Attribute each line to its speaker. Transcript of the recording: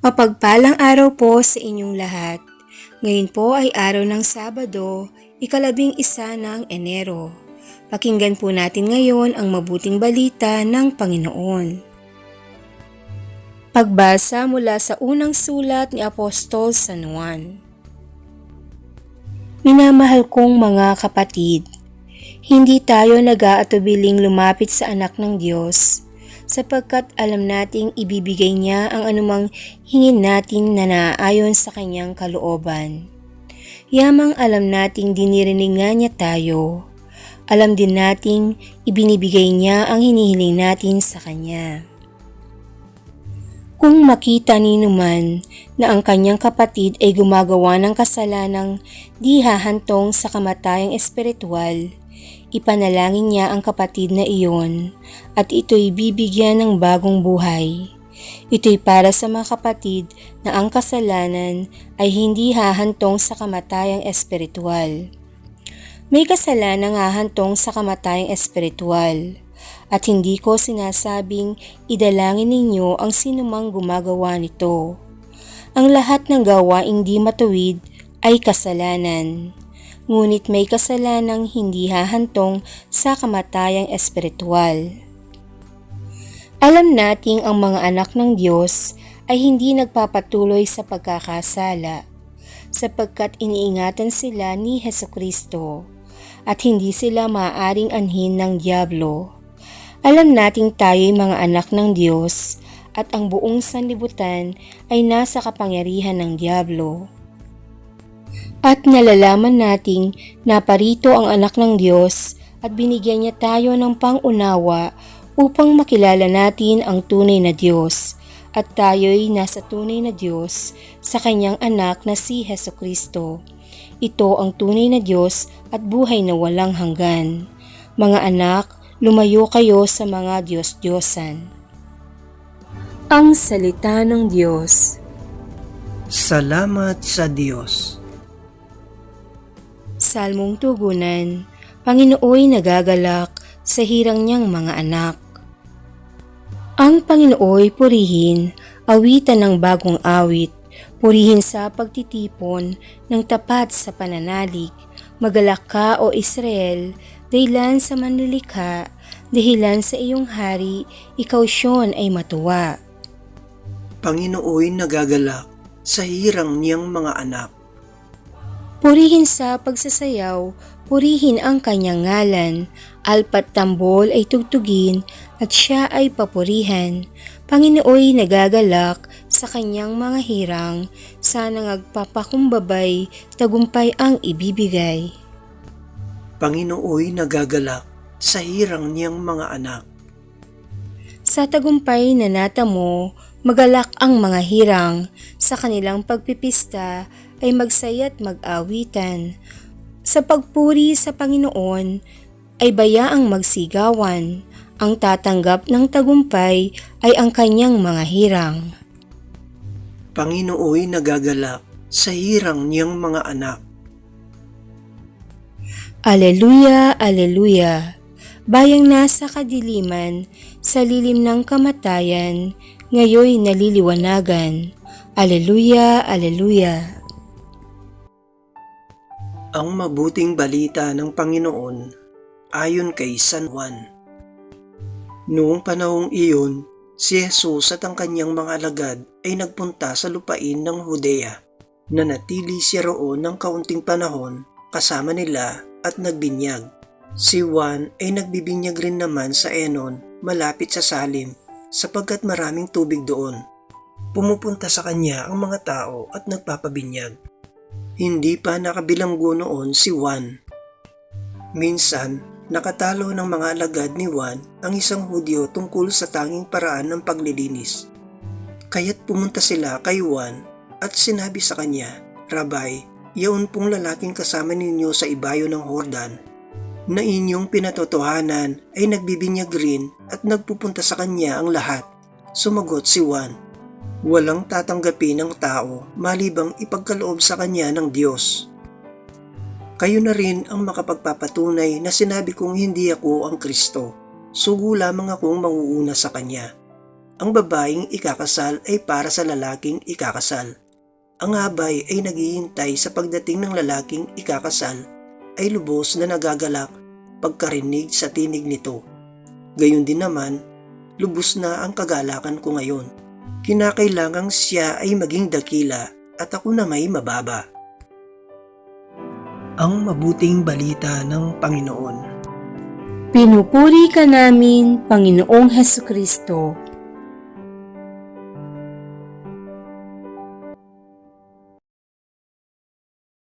Speaker 1: Mapagpalang araw po sa inyong lahat. Ngayon po ay araw ng Sabado, ikalabing isa ng Enero. Pakinggan po natin ngayon ang mabuting balita ng Panginoon. Pagbasa mula sa unang sulat ni Apostol San Juan. Minamahal kong mga kapatid, hindi tayo nag-aatubiling lumapit sa anak ng Diyos sapagkat alam nating ibibigay niya ang anumang hingin natin na naaayon sa kanyang kalooban. Yamang alam nating dinirinig nga niya tayo. Alam din nating ibinibigay niya ang hinihiling natin sa kanya. Kung makita ni Numan na ang kanyang kapatid ay gumagawa ng kasalanang di hahantong sa kamatayang espiritual, ipanalangin niya ang kapatid na iyon at ito'y bibigyan ng bagong buhay. Ito'y para sa mga kapatid na ang kasalanan ay hindi hahantong sa kamatayang espiritual. May kasalanang hahantong sa kamatayang espiritual at hindi ko sinasabing idalangin ninyo ang sinumang gumagawa nito. Ang lahat ng gawaing di matuwid ay kasalanan ngunit may kasalanang hindi hahantong sa kamatayang espiritual. Alam nating ang mga anak ng Diyos ay hindi nagpapatuloy sa pagkakasala sapagkat iniingatan sila ni Heso Kristo at hindi sila maaaring anhin ng Diablo. Alam nating tayo'y mga anak ng Diyos at ang buong sanlibutan ay nasa kapangyarihan ng Diablo. At nalalaman nating naparito ang anak ng Diyos at binigyan niya tayo ng pangunawa upang makilala natin ang tunay na Diyos at tayo'y nasa tunay na Diyos sa kanyang anak na si Heso Kristo. Ito ang tunay na Diyos at buhay na walang hanggan. Mga anak, lumayo kayo sa mga Diyos-Diyosan. Ang Salita ng Diyos
Speaker 2: Salamat sa Diyos.
Speaker 1: Salmong Tugunan, Panginooy nagagalak sa hirang niyang mga anak. Ang Panginooy purihin, awitan ng bagong awit, purihin sa pagtitipon ng tapat sa pananalig, magalak ka o Israel, dahilan sa manlilikha, dahilan sa iyong hari, ikaw siyon ay matuwa.
Speaker 2: Panginooy nagagalak sa hirang niyang mga anak.
Speaker 1: Purihin sa pagsasayaw, purihin ang kanyang ngalan, alpat tambol ay tugtugin at siya ay papurihan. Panginooy nagagalak sa kanyang mga hirang, sana ngagpapakumbabay, tagumpay ang ibibigay.
Speaker 2: Panginooy nagagalak sa hirang niyang mga anak.
Speaker 1: Sa tagumpay na natamo, magalak ang mga hirang, sa kanilang pagpipista ay magsaya't mag-awitan. Sa pagpuri sa Panginoon ay bayaang magsigawan. Ang tatanggap ng tagumpay ay ang kanyang mga hirang.
Speaker 2: Panginooy nagagalak sa hirang niyang mga anak.
Speaker 1: Aleluya, Aleluya! Bayang nasa kadiliman, sa lilim ng kamatayan, ngayoy naliliwanagan. Aleluya, Aleluya!
Speaker 2: Ang mabuting balita ng Panginoon ayon kay San Juan. Noong panahong iyon, si Jesus at ang kanyang mga alagad ay nagpunta sa lupain ng Judea. Nanatili siya roon ng kaunting panahon kasama nila at nagbinyag. Si Juan ay nagbibinyag rin naman sa Enon malapit sa Salim sapagkat maraming tubig doon. Pumupunta sa kanya ang mga tao at nagpapabinyag. Hindi pa nakabilanggo noon si Juan. Minsan, nakatalo ng mga alagad ni Juan ang isang Hudyo tungkol sa tanging paraan ng paglilinis. Kaya't pumunta sila kay Juan at sinabi sa kanya, Rabay, yaon pong lalaking kasama ninyo sa ibayo ng Hordan na inyong pinatotohanan ay nagbibinyag rin at nagpupunta sa kanya ang lahat. Sumagot si Juan, Walang tatanggapin ng tao malibang ipagkaloob sa kanya ng Diyos. Kayo na rin ang makapagpapatunay na sinabi kong hindi ako ang Kristo. Sugo lamang akong mauuna sa Kanya. ang babaeng ikakasal ay para sa lalaking ikakasal. Ang habay ay naghihintay sa pagdating ng lalaking ikakasal ay lubos na nagagalak pagkarinig sa tinig nito. Gayon din naman, lubos na ang kagalakan ko ngayon. Kinakailangang siya ay maging dakila at ako na may mababa. Ang mabuting balita ng Panginoon.
Speaker 1: Pinupuri ka namin, Panginoong Heso Kristo.